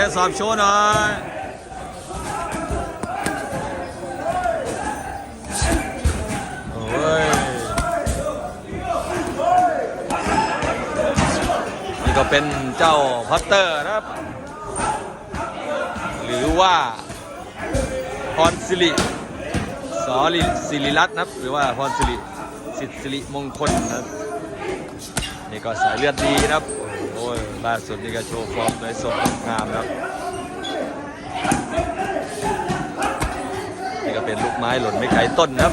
ดี๋ยวสอบโชว์หน่อยโอ้ยนี่ก็เป็นเจ้าพัตเตอร์นะครับ หรือว่าพรสิริสอริสิริรัตน์นะครับ หรือว่าพรสิริสิทธิสิริมงคลนะครับ นี่ก็สายเลือดดีนะครับ อ้ยล่าสุดนี่ก็โชว์ฟอร์มสวยสดงามครับนี่ก็เป็นลูกไม้หล่นไม่ไกลต้นครับ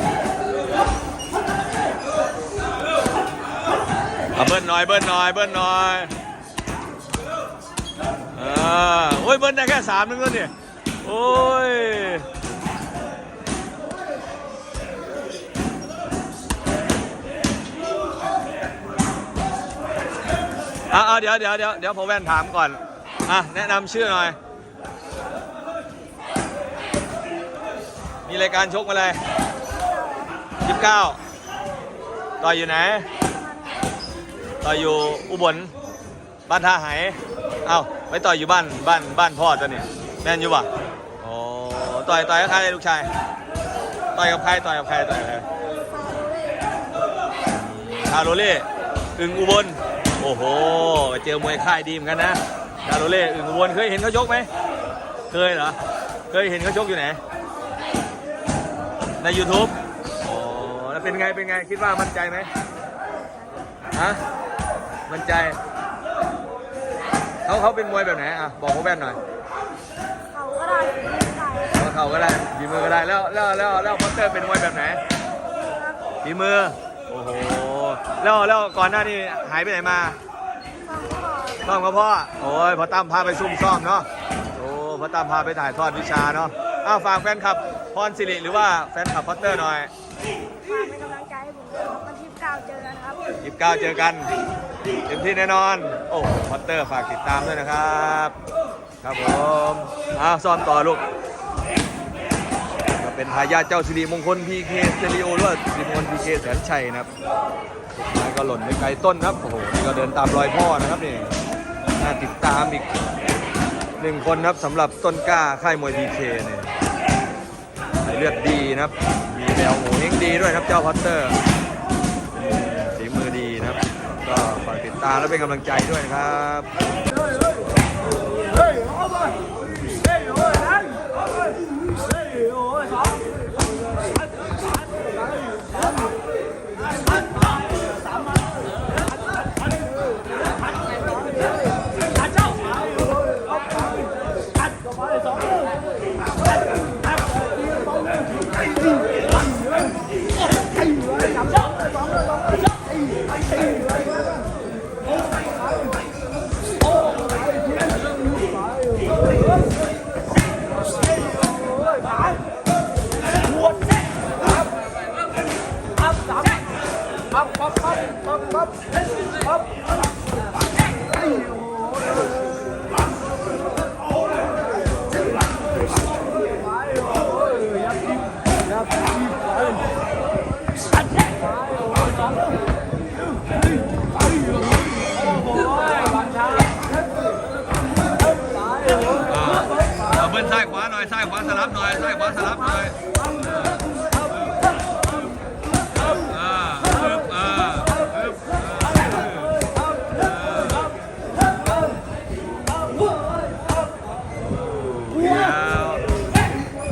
เอาเบิ้ลหน่อยเบิ้ลหน่อยเบิ้ลหน่อยอ่าโอ้ยเบิ้ลได้แค่สามนึงแล้วเนี่ยโอ้ย อาเอาเดี๋ยวเดี๋ยวเดี๋ยวเดี๋ยวผมแว่นถามก่อน อะ แนะนำชื่อหน่อย มีรายการชกมาเลยยี่สิบเก้าต่อยอยู่ไหน ต่อยอยู่อุบล บ้านท่าไหเอ้าไปต่อยอยู่บ้านบ้านบ้านพ่อตัวนี่แม่นอยู่ปะโอ้ต่อยต่อยกับใครลูกชาย ต่อยกับใครต่อยกับใครต่อยกับใครคาโรเล่อึงอุบล โอ้โหเจอมวยค่ายดีเหมือนกันนะคาโรเล่อึงอุบลเคยเห็นเขาชกไหมเคยเหรอเคยเห็นเขาชกอยู่ไหน ใน YouTube อ๋อแล้วเป็นไงเป็นไงคิดว่ามั่นใจไหมฮะมั่นใจเขาเขาเป็นมวยแบบไหนอะบอกเขาแว่นหน่อยเขาก็ได้เขาก็ได้ฝีมือก็ได้แล้วแล้วแล้วแล้วพอเตอร์เป็นมวยแบบไหนฝีมือโอ้โห แล้วแล้วก่อนหน้านี้หายไปไหนมาฟังก่อนซ่อมกับพ่อ โอ้ยพอตั้มพาไปซุ่มซ่อมเนาะ โอ้พอตั้มพาไปถ่ายทอดวิชาเนาะ อ้าวฝากแฟนคลับพรสิริหรือว่าแฟนคลับพอตเตอร์หน่อยฝากเป็นกำลังใจให้ผมด้วยครับวันที่เก้าเจอกันครับ ยี่สิบเก้าเจอกันเต็มที่แน่นอน โอ้พอตเตอร์ฝากติดตามด้วยนะครับ ครับผมอ้าวซ่อมต่อลูกก็เป็นทายาทเจ้าสิริมงคลพีเคสเตริโอหรือว่าสิริมงคลพีเคแสนชัยนะครับสุดท้าย ก็หล่นไปไกลต้นครับ โอ้โห นี่ก็เดินตามรอยพ่อนะครับนี่น่าติดตามอีกหนึ่งคนครับสำหรับต้นกล้าค่ายมวยพีเคเนี่ยสายเลือดดีนะครับ มีแนวโหเฮงดีด้วยครับเจ้าพอตเตอร์ฝีมือดีนะครับ ก็ฝากติดตามและเป็นกำลังใจด้วยนะครับ เอาเบิ้ลซ้ายขวาห ลับหน่อยใส่บอลสลับหน่อย